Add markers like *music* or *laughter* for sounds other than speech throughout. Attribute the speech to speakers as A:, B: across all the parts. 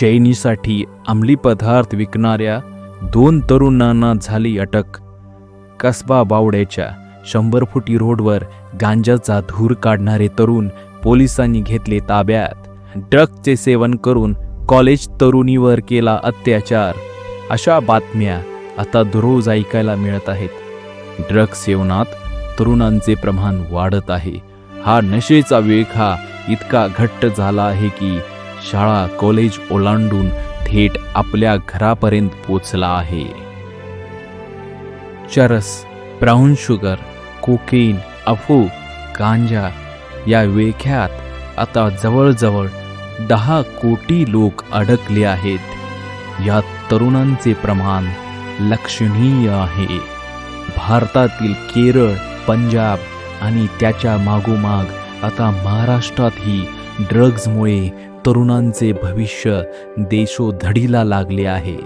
A: चैनीसाठी अंमली पदार्थ विकणाऱ्या दोन तरुणांना झाली अटक. कसबा बावड्याच्या शंभर फुटी रोडवर गांजाचा धूर काढणारे तरुण पोलिसांनी घेतले ताब्यात. ड्रग्जचे सेवन करून कॉलेज तरुणीवर केला अत्याचार. अशा बातम्या आता दररोज ऐकायला मिळत आहेत. ड्रग सेवनात तरुणांचे प्रमाण वाढत आहे. हा नशेचा वेग हा इतका घट्ट झाला आहे की शाळा कॉलेज ओलांडून थेट आपल्या घरापर्यंत पोचला आहे. चरस ब्राऊन शुगर कोकेन अफू गांजा या वेख्यात आता जवळजवळ दहा कोटी लोक अडकले आहेत. या तरुणांचे प्रमाण लक्षणीय आहे. भारतातील केरळ पंजाब आणि त्याच्या मागोमाग आता महाराष्ट्रातही ड्रग्जमुळे तरुणांचे भविष्य देशोधडीला लागले आहे.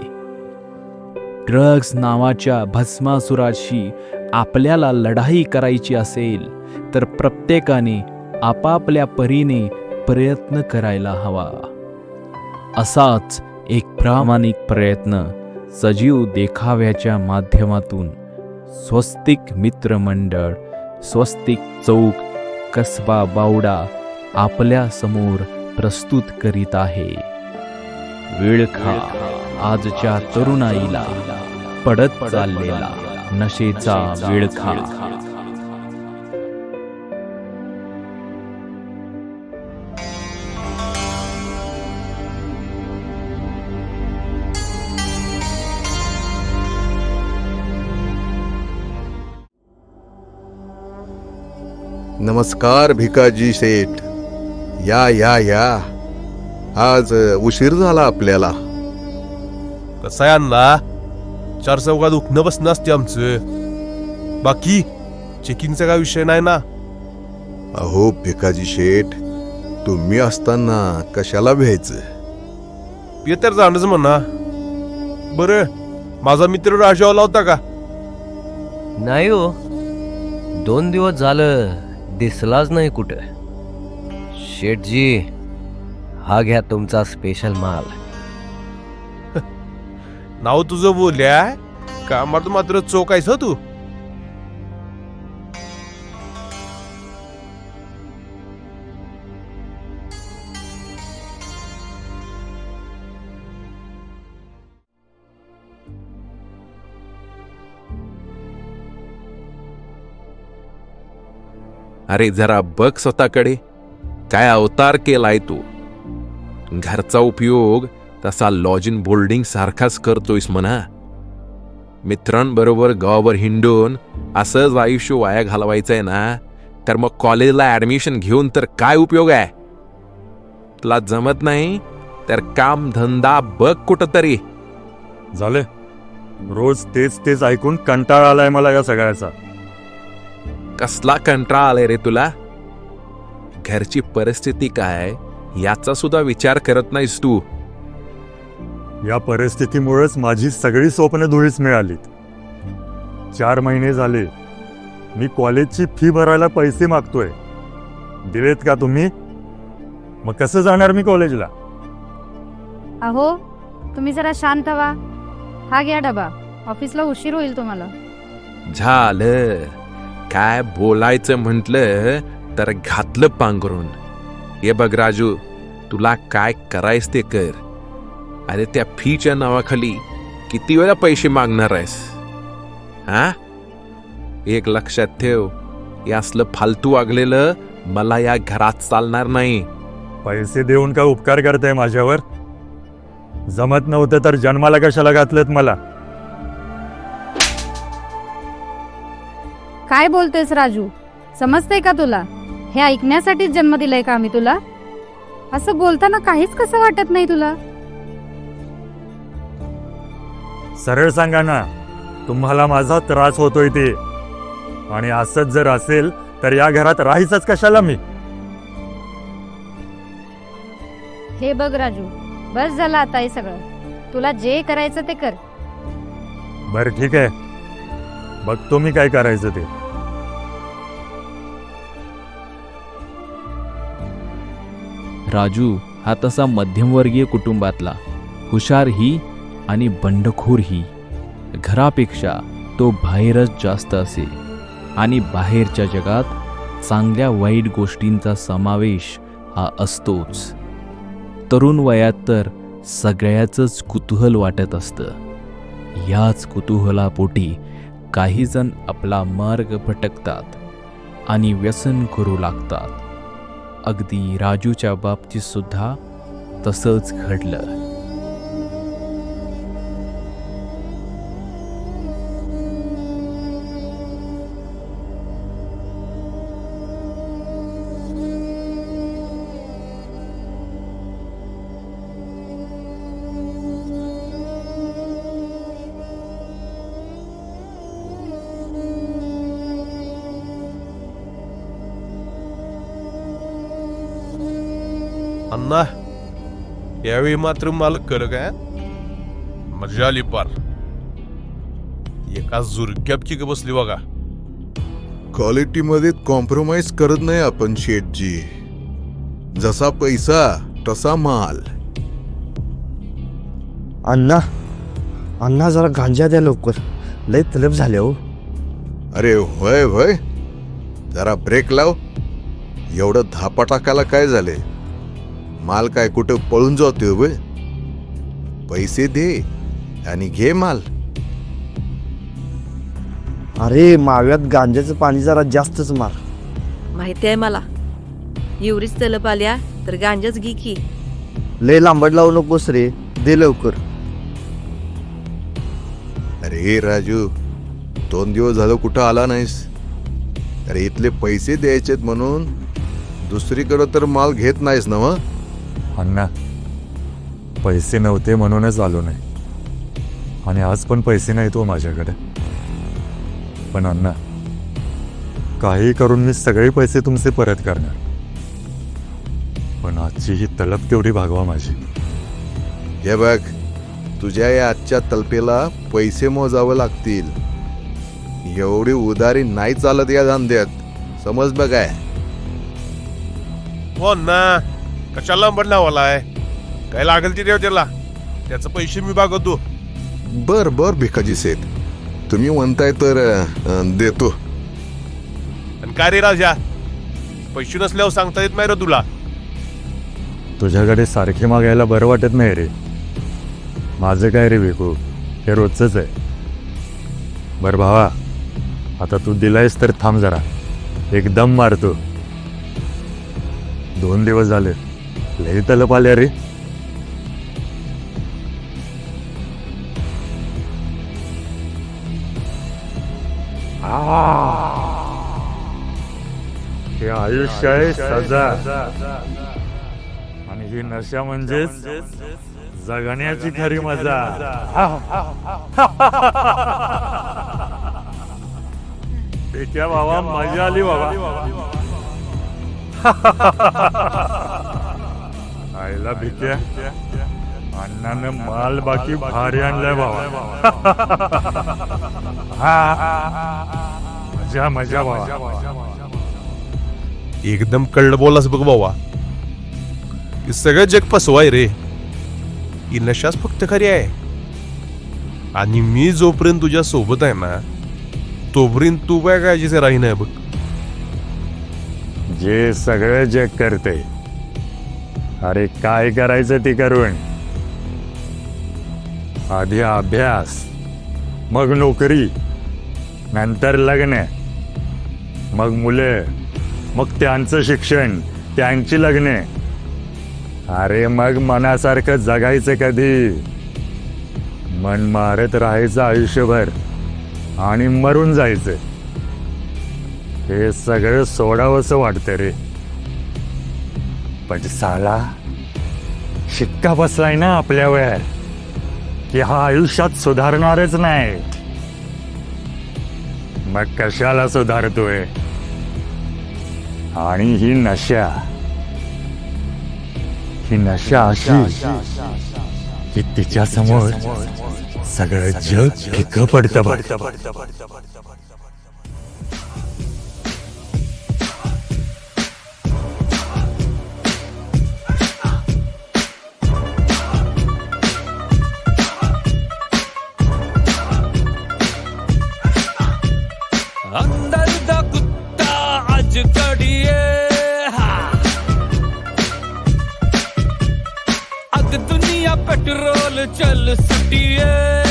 A: ड्रग्ज नावाच्या भस्मासुराशी आपल्याला लढाई करायची असेल तर प्रत्येकाने आपापल्या परीने प्रयत्न करायला हवा. असाच एक प्रामाणिक प्रयत्न सजीव देखाव्याच्या माध्यमातून स्वस्तिक मित्रमंडळ स्वस्तिक चौक कसबा बावडा आपल्यासमोर प्रस्तुत करीत आहे. वेळखा आजच्या तरुणाईला पडत चाललेला नशेचा वेळखा.
B: नमस्कार भिकाजी शेठ. या या या. आज उशीर झाला आपल्याला.
C: कसं अण्णा? चार चौकात उठणं बसणं असते आमचं. बाकी चेकिंगचा काय विषय नाही ना?
B: अहो भिकाजी शेठ तुम्ही असताना कशाला भ्यायचं?
C: पेतर जाणंच म्हणा. बरं माझा मित्र राजा आला होता का?
D: नाही हो. दोन दिवस झालं दिसलाच नाही कुठं. शेठजी हा घ्या तुमचा स्पेशल माल.
C: नाव तुझं बोलल्या कामात मात्र चोक आहेस हं तू.
E: अरे जरा बघ स्वतःकडे. काय अवतार केलाय तू? घरचा उपयोग तसा लॉजिन बोर्डिंग सारखाच करतोयस म्हणा. मित्रांबरोबर गावावर हिंडून असंच आयुष्य वाया घालवायचंय ना तर मग कॉलेजला ऍडमिशन घेऊन तर काय उपयोग आहे? तुला जमत नाही? तर काम धंदा बघ कुठंतरी.
F: झाले. रोज तेच तेच ऐकून कंटाळा आलाय मला या सगळ्याचा.
E: कसला कंटाळा आलाय रे तुला? घरची परिस्थिती काय याचा सुद्धा विचार करत नाहीस तू.
F: या परिस्थितीमुळेच माझी सगळी स्वप्न धुळीच मिळालीत. चार महिने झाले. मी कॉलेजची फी भरायला पैसे मागतोय. दिलेत का तुम्ही? मग कसं जाणार मी कॉलेजला?
G: अहो तुम्ही जरा शांत व्हा. हा घ्या डबा. ऑफिसला उशीर होईल तुम्हाला.
E: झालं. काय बोलायचं म्हटलं तर घातलं पांघरून. हे बघ राजू तुला काय करायस ते कर. अरे त्या फीच्या नावाखाली किती वेळा पैसे मागणार आहेस? हा? एक लक्षात ठेव हे असलं फालतू वागलेलं मला या घरात चालणार नाही.
F: पैसे देऊन का उपकार करताय माझ्यावर? जमत नव्हतं तर जन्माला कशाला घातलेत मला?
G: काय बोलतेस राजू? समजतंय का तुला? हे ऐकण्यासाठीच जन्म दिलाय का आम्ही तुला? असं बोलताना काहीच कसं वाटत नाही तुला?
F: सरळ सांगा ना तुम्हाला माझा त्रास होतोय ते. आणि असंच जर असेल तर या घरात राहायचंच कशाला मी?
G: हे बघ राजू बस झालं आता हे सगळं. तुला जे करायचं ते कर.
F: बरं ठीक आहे. बघतो मी काय करायचं ते.
A: राजू हा तसा मध्यमवर्गीय कुटुंबातला. हुशार ही आणि बंडखोर ही. घरापेक्षा तो बाहेरच जास्त असे. आणि बाहेरच्या जगात चांगल्या वाईट गोष्टींचा समावेश हा असतोच. तरुण वयात तर सगळ्याचंच कुतूहल वाटत असतं. याच कुतूहलापोटी काहीजण आपला मार्ग भटकतात आणि व्यसन करू लागतात. अगदी राजूच्या बाबतीत सुद्धा तसंच घडलं.
C: यावेळी मात्र मला कळ काय? मजा आली पार. एका झुरक्यात ग बसली बघा.
B: क्वालिटीमध्ये कॉम्प्रोमाइज करत नाही आपण शेठजी. जसा पैसा तसा माल.
H: अण्णा अण्णा जरा गांजा द्या लवकर. लय तलब झाले हो.
B: अरे होय होय. जरा ब्रेक लाव. एवढं धापा टाकायला काय झाले? माल काय कुठं पळून जातोय होय? पैसे दे आणि घे माल.
H: अरे माव्यात गांजाचं पाणी जरा जास्तच मार.
I: माहिती आहे मला. एवढीच तलप आल्या तर गांजाच घे की.
H: लय लांबड लावू नकोस रे. दे लवकर.
B: अरे राजू दोन दिवस झालं कुठं आला नाहीस? अरे इथले पैसे द्यायचेत म्हणून दुसरीकडं तर माल घेत नाहीस ना मग
F: अण्णा पैसे नव्हते म्हणूनच आलो नाही. आणि आज पण पैसे नाहीत हो माझ्याकडे. पण अण्णा काही करून मी सगळे पैसे तुमचे परत करणार. पण आजची ही तलप तेवढी भागवा माझी.
B: हे बघ तुझ्या या आजच्या तलपेला पैसे मोजावे लागतील. एवढी उदारी नाही चालत या धंद्यात. समज बघाय.
C: हो अण्णा. कशाला लावालाय काय लागेल ते देव त्याला त्याचं पैसे मी बागवतो
B: बर बर भिकाजी सेठ. तुम्ही म्हणताय तर अं, देतो.
C: आणि काय रे राजा? पैसे नसल्यावर सांगता येत नाही रे तुला.
F: तुझ्याकडे सारखे मागायला बरं वाटत नाही रे. माझं काय रे विकू हे रोजचंच आहे. बरं भावा आता तू दिलायस तर थांब जरा. एकदम मारतो. दोन दिवस झाले. लई तलप आल्या रे हे आयुष्य आहे सजा. आणि ही नशा म्हणजेच जगण्याची खरी मजा. *laughs* त्याच्या बाबा मजा आली बाबा. *laughs* आईला भिक्या अण्णानं माल बाकी भारी आणलाय बाबा *laughs* मजा मजा बाबा
C: एकदम कळलं बोलास बघ बाबा हे सगळं जग फसवाय रे. ही नशाच फक्त खरी आहे. आणि मी जोपर्यंत तुझ्या सोबत आहे ना तोपर्यंत तू काय काळजीचे राही नाही बघ.
F: जे सगळं जग करते अरे काय करायचं ते करून? आधी अभ्यास मग नोकरी नंतर लग्न मग मुलं मग त्यांचं शिक्षण त्यांची लग्न. अरे मग मनासारखं जगायचं कधी? मन मारत राहायचं आयुष्यभर आणि मरून जायचं. हे सगळं सोडावंसं वाटतं रे. पण साला शिक्का बसलाय ना आपल्यावर की हा आयुष्यात सुधारणारच नाही. मग कशाला सुधारतोय? आणि ही नशा. ही नशा अशी की तिच्या समोर सगळं जग फिकं पडतं
J: पडतं पडतं पडतं चल सुटिए।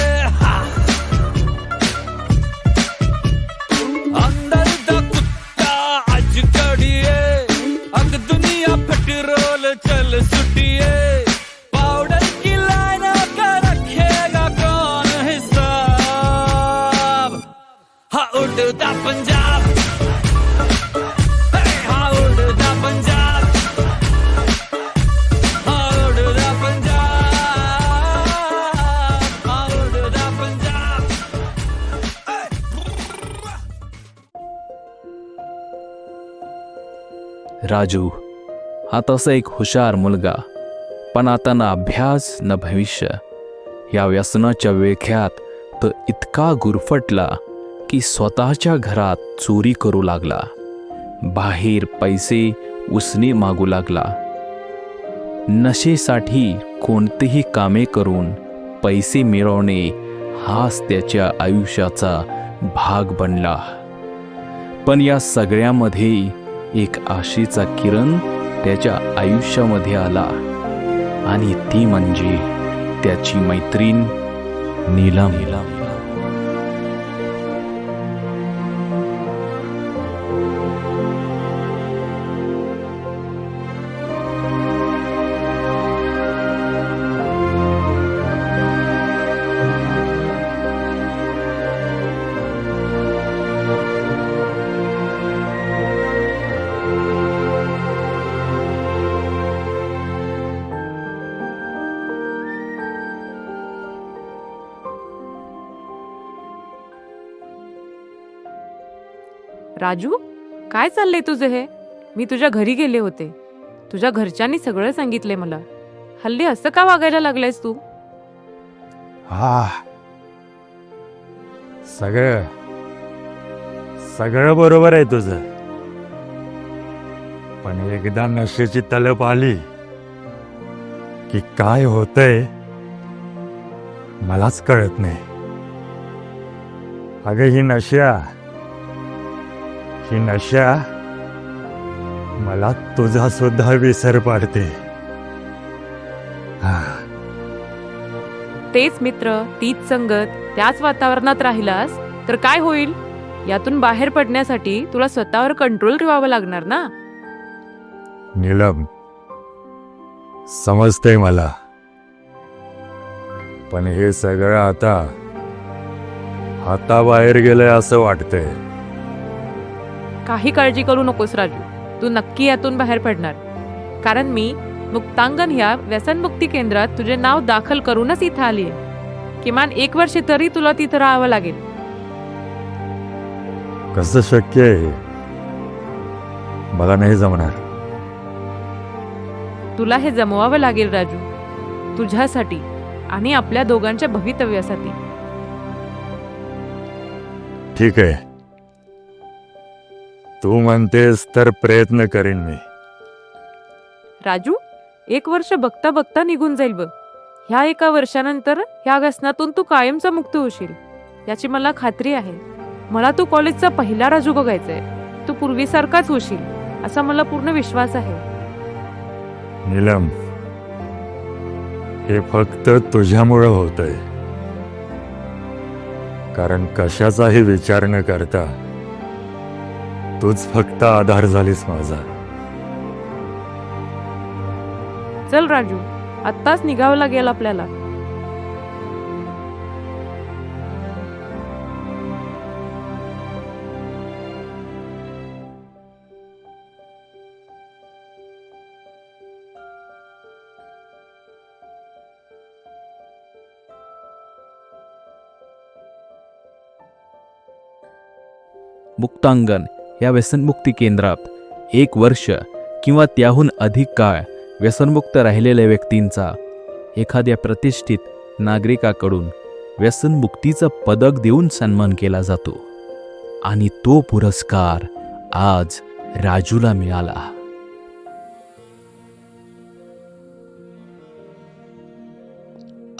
A: राजू हा तसा एक हुशार मुलगा पण आता ना अभ्यास न भविष्य. या व्यसनाच्या वेख्यात तो इतका गुरफटला की स्वतःच्या घरात चोरी करू लागला. बाहेर पैसे उसने मागू लागला. नशेसाठी कोणतेही कामे करून पैसे मिळवणे हाच त्याच्या आयुष्याचा भाग बनला. पण या सगळ्यामध्ये एक आशेचा किरण त्याच्या आयुष्यामध्ये आला. आणि ती म्हणजे त्याची मैत्रीण नीलम. नीलम
K: राजू काय चाललंय तुझं हे? मी तुझ्या घरी गेले होते. तुझ्या घरच्यांनी सगळं सांगितलंय मला. हल्ली असं का वागायला लागलायस तू?
F: हा. सगळं. सगळं बरोबर आहे तुझं. पण एकदा नशेची तलप आली की काय होतंय मलाच कळत नाही. अगं ही नशा ही नशा मला तुझा सुद्धा विसर पाडते. हा.
K: तेच मित्र तीच संगत त्याच वातावरणात राहिलास तर काय होईल? यातून बाहेर पडण्यासाठी तुला स्वतःवर कंट्रोल ठेवावं लागणार ना?
F: नीलम समजतंय मला. पण हे सगळं आता हाताबाहेर गेलंय असं वाटतंय.
K: काही काळजी करू नकोस राजू. तू नक्की यातून बाहेर पडणार. कारण मी मुक्तांगण ह्या व्यसनमुक्ती केंद्रात तुझे नाव दाखल करूनच इथं आली किमान एक वर्ष तरी तुला तिथं राहावं लागेल.
F: कसं शक्य आहे? मला नाही जमणार.
K: तुला हे जमवावं लागेल राजू. तुझ्यासाठी आणि आपल्या दोघांच्या भवितव्यासाठी.
F: ठीक आहे. तू म्हणतेस तर प्रयत्न करीन मी.
K: राजू एक वर्ष बघता बघता निघून जाईल बघ. ह्या एका वर्षानंतर ह्या व्यसनातून तू कायमचा मुक्त होशील. याची मला खात्री आहे. मला तू कॉलेजचा पहिला राजू बघायचाय. तू पूर्वीसारखाच होशील असा मला पूर्ण विश्वास आहे.
F: नीलम हे फक्त तुझ्यामुळं होतंय. कारण कशाचाही विचार न करता तूच फक्त आधार झालीस माझा.
K: चल राजू आत्ताच निघावं लागेल आपल्याला.
A: मुक्तांगण या व्यसनमुक्ती केंद्रात एक वर्ष किंवा त्याहून अधिक काळ व्यसनमुक्त राहिलेल्या व्यक्तींचा एखाद्या प्रतिष्ठित नागरिकाकडून व्यसनमुक्तीचं पदक देऊन सन्मान केला जातो. आणि तो पुरस्कार आज राजूला मिळाला.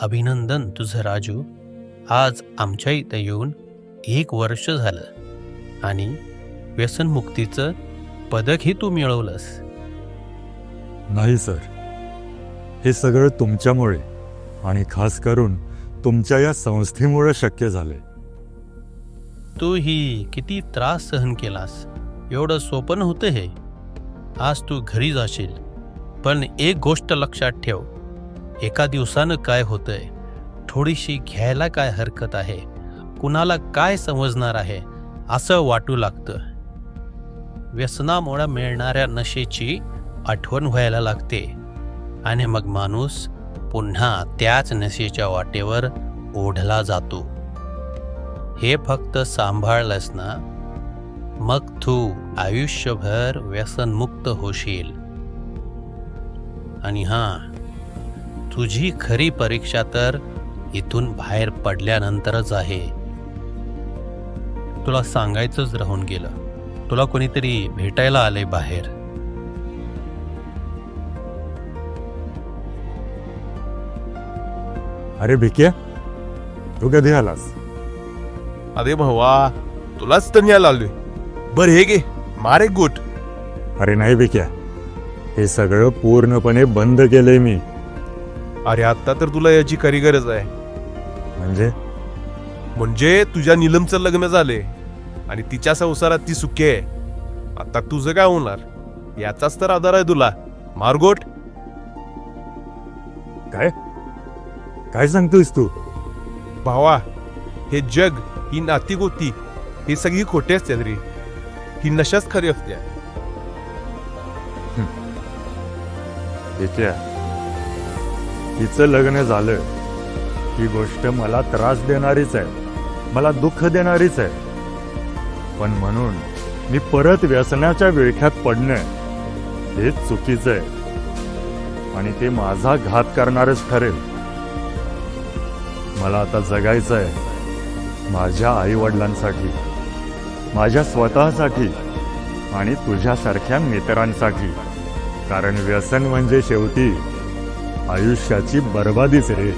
L: अभिनंदन तुझं राजू. आज आमच्या इथं येऊन एक वर्ष झालं आणि व्यसनमुक्तीचं पदकही तू मिळवलंस.
F: नाही सर. हे सगळं तुमच्यामुळे आणि खास करून तुमच्या या संस्थेमुळे शक्य झाले
L: तू ही किती त्रास सहन केलास. एवढं सोपं नव्हतं हे. आज तू घरी जाशील. पण एक गोष्ट लक्षात ठेव. एका दिवसानं काय होतंय? थोडीशी घ्यायला काय हरकत आहे? कुणाला काय समजणार आहे? असं वाटू लागतं. व्यसनामुळे मिळणाऱ्या नशेची आठवण व्हायला लागते. आणि मग माणूस पुन्हा त्याच नशेच्या वाटेवर ओढला जातो. हे फक्त सांभाळलंस ना? मग तू आयुष्यभर व्यसनमुक्त होशील. आणि हां तुझी खरी परीक्षा तर इथून बाहेर पडल्यानंतरच आहे. तुला सांगायचंच राहून गेलं. तुला कोणीतरी भेटायला आले बाहेर.
F: अरे भिक्या तू कधी आलास?
C: अरे भावा तुलाच तर न्यायला आलोय. बर हे गे मार एक गोट.
F: अरे नाही भिक्या हे सगळं पूर्णपणे बंद केलंय मी.
C: अरे आता तर तुला याची खरी गरज आहे.
F: म्हणजे?
C: म्हणजे तुझ्या निलमचं लग्न झाले आणि तिच्या संसारात ती सुखी आहे. आता तुझं काय होणार? याचाच तर आधार आहे तुला. मारगोट.
F: काय? काय सांगतोयस तू?
C: भावा हे जग ही नाती गोती ही सगळी खोटी असते रे ही नशाच खरी असते.
F: तिचं लग्न झालं. ही गोष्ट मला त्रास देणारीच आहे. मला दुःख देणारीच आहे. पण म्हणून मी परत व्यसनाच्या विळख्यात पडणं हेच चुकीचं आहे आणि ते माझा घात करणारच ठरेल. मला आता जगायचं आहे माझ्या आई वडिलांसाठी माझ्या स्वतःसाठी आणि तुझ्यासारख्या मित्रांसाठी. कारण व्यसन म्हणजे शेवटी आयुष्याची बर्बादीच रे.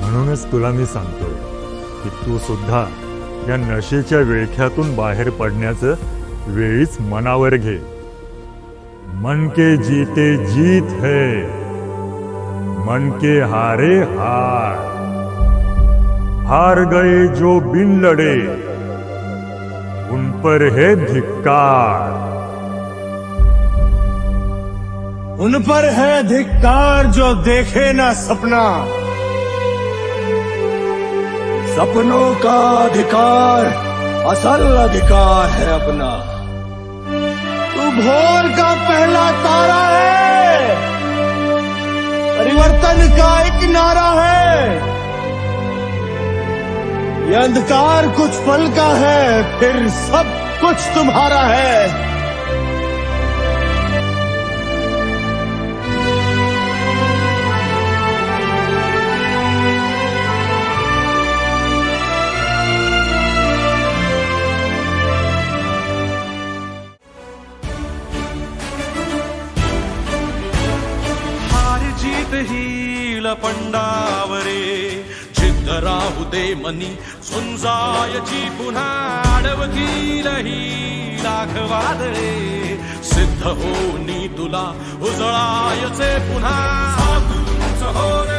F: म्हणूनच तुला मी सांगतो की तू सुद्धा या नशेच्या विळख्यातून बाहेर पडण्याचं वेळीच मनावर घे. मन के जीते जीत है. मन के हारे हार. हार गए जो बिन लड़े उन पर है धिक्कार.
H: उन पर है धिक्कार जो देखे ना सपना. सपनों का अधिकार, असल अधिकार है अपना। तू भोर का पहला तारा है। परिवर्तन का एक नारा है। ये अंधकार कुछ पल का है, फिर सब कुछ तुम्हारा है।
J: राहू दे मनी. सुंजायची पुन्हा अडवतील ही सिद्ध होनी तुला उजळायचे पुन्हा. साधूच हो